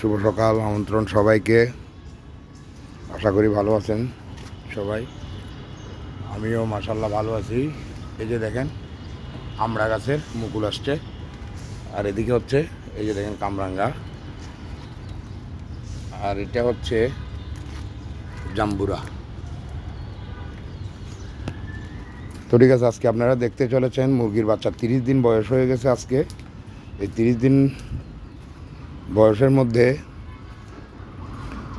শুভ সকাল, আমন্ত্রণ সবাইকে। আশা করি ভালো আছেন সবাই। আমিও মাসাল্লাহ ভালো আছি। এই যে দেখেন, আমড়া গাছের মুকুল আসছে। আর এদিকে হচ্ছে, এই যে দেখেন কামরাঙ্গা। আর এটা হচ্ছে জাম্বুরা। তো ঠিক আছে, আজকে আপনারা দেখতে চলেছেন, মুরগির বাচ্চা তিরিশ দিন বয়স হয়ে গেছে আজকে। এই তিরিশ দিন বয়সের মধ্যে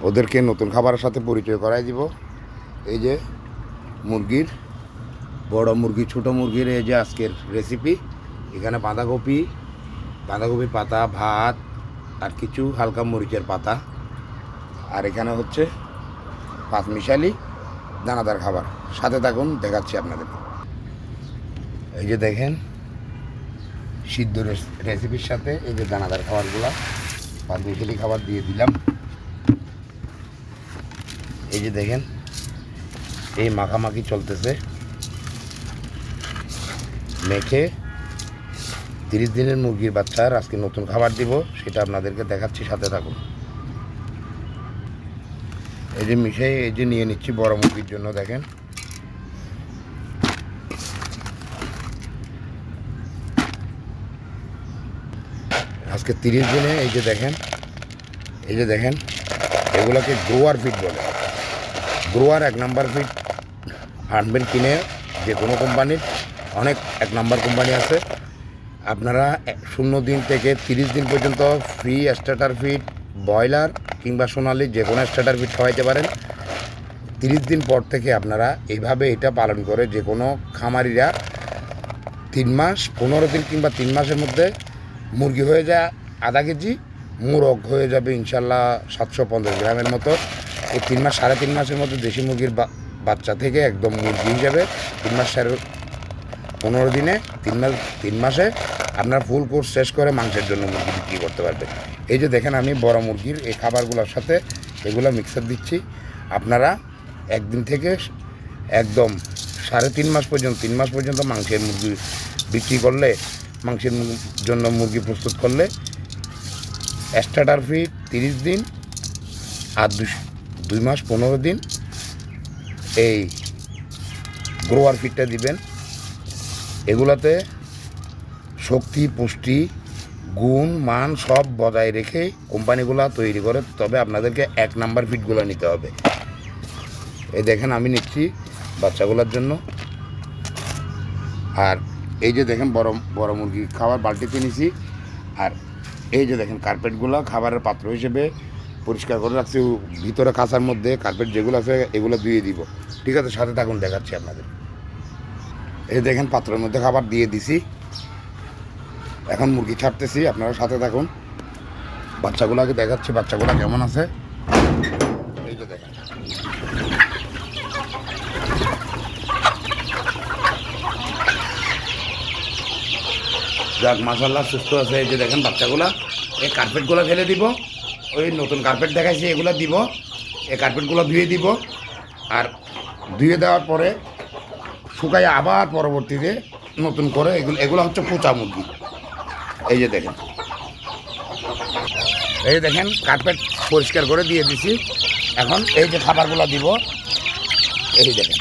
ওদেরকে নতুন খাবারের সাথে পরিচয় করাই দিব। এই যে মুরগির, বড় মুরগি, ছোট মুরগির এই যে আজকের রেসিপি এখানে বাঁধাকপি বাঁধাকপি পাতা, ভাত, আর কিছু হালকা মরিচের পাতা। আর এখানে হচ্ছে পাঁচ মিশালি দানাদার খাবার। সাথে থাকুন, দেখাচ্ছি আপনাদের এই যে দেখেন, সিদ্ধ রেস- রেসিপির সাথে এই যে দানাদার খাবারগুলো পাঁচ মিশালি খাবার দিয়ে দিলাম। এই যে দেখেন, এই মাখামাখি চলতেছে। মেখে তিরিশ দিনের মুরগির বাচ্চার আজকে নতুন খাবার দিব, সেটা আপনাদেরকে দেখাচ্ছি, সাথে থাকুন। এই যে মিশাই এই যে নিয়ে নিচ্ছি বড় মুরগির জন্য, দেখেন। আজকে তিরিশ দিনে এই যে দেখেন, এই যে দেখেন, এগুলোকে গ্রোয়ার ফিট বলে। গ্রোয়ার এক নাম্বার ফিট আনবেন কিনে যে কোনো কোম্পানির অনেক এক নাম্বার কোম্পানি আছে। আপনারা শূন্য দিন থেকে তিরিশ দিন পর্যন্ত ফ্রি স্টার্টার ফিট ব্রয়লার কিংবা সোনালি যে কোনো স্টার্টার ফিট খাওয়াইতে পারেন। তিরিশ দিন পর থেকে আপনারা এইভাবে এটা পালন করে যে কোনো খামারিরা তিন মাস, পনেরো দিন কিংবা তিন মাসের মধ্যে মুরগি হয়ে যায় আধা কেজি, মুরগ হয়ে যাবে ইনশাল্লাহ সাতশো পঞ্চাশ গ্রামের মতো। এই তিন মাস, সাড়ে তিন মাসের মধ্যে দেশি মুরগির বাচ্চা থেকে একদম মুরগি হিসাবে তিন মাস সাড়ে পনেরো দিনে, তিন মাস, তিন মাসে আপনার ফুল কোর্স শেষ করে মাংসের জন্য মুরগি বিক্রি করতে পারবে এই যে দেখেন আমি বড় মুরগির এই খাবারগুলোর সাথে এগুলো মিক্সার দিচ্ছি। আপনারা একদিন থেকে একদম সাড়ে তিন মাস পর্যন্ত, তিন মাস পর্যন্ত মাংসের মুরগি বিক্রি করলে মাংসের জন্য মুরগি প্রস্তুত করলে স্টার্টার ফি তিরিশ দিন আর দুই মাস পনেরো দিন এই গ্রোয়ার ফিটটা দিবেন। এগুলাতে শক্তি, পুষ্টি, গুণ, মান সব বজায় রেখে কোম্পানিগুলো তৈরি করে, তবে আপনাদেরকে এক নাম্বার ফিটগুলো নিতে হবে। এই দেখেন আমি নিচ্ছি বাচ্চাগুলোর জন্য। আর এই যে দেখেন বড় বড় মুরগি খাবার বালতিতে নিছি। আর এই যে দেখেন কার্পেটগুলো খাবারের পাত্র হিসেবে পরিষ্কার করে রাখছি। ভিতরে কাঁচার মধ্যে কার্পেট যেগুলো আছে, এগুলো ধুয়ে দিব। ঠিক আছে, সাথে থাকুন, দেখাচ্ছি আপনাদের। এই দেখেন পাত্রের মধ্যে খাবার দিয়ে দিছি। এখন মুরগি ছাড়তেছি, আপনারা সাথে থাকুন। বাচ্চাগুলোকে দেখাচ্ছি, বাচ্চাগুলো কেমন আছে এই যে দেখেন যাক মাসাল্লাহ সুস্থ আছে। এই যে দেখেন বাচ্চাগুলা, এই কার্পেটগুলো ফেলে দিব। ওই নতুন কার্পেট দেখাইছি, এগুলো দিব। এই কার্পেটগুলো ধুয়ে দিব। আর ধুয়ে দেওয়ার পরে শুকাই আবার পরবর্তীতে নতুন করে এগুলো এগুলো হচ্ছে পোচা মুরগি। এই যে দেখেন। এই দেখেন কার্পেট পরিষ্কার করে দিয়ে দিছি। এখন এই যে খাবারগুলো দিব, এই দেখেন।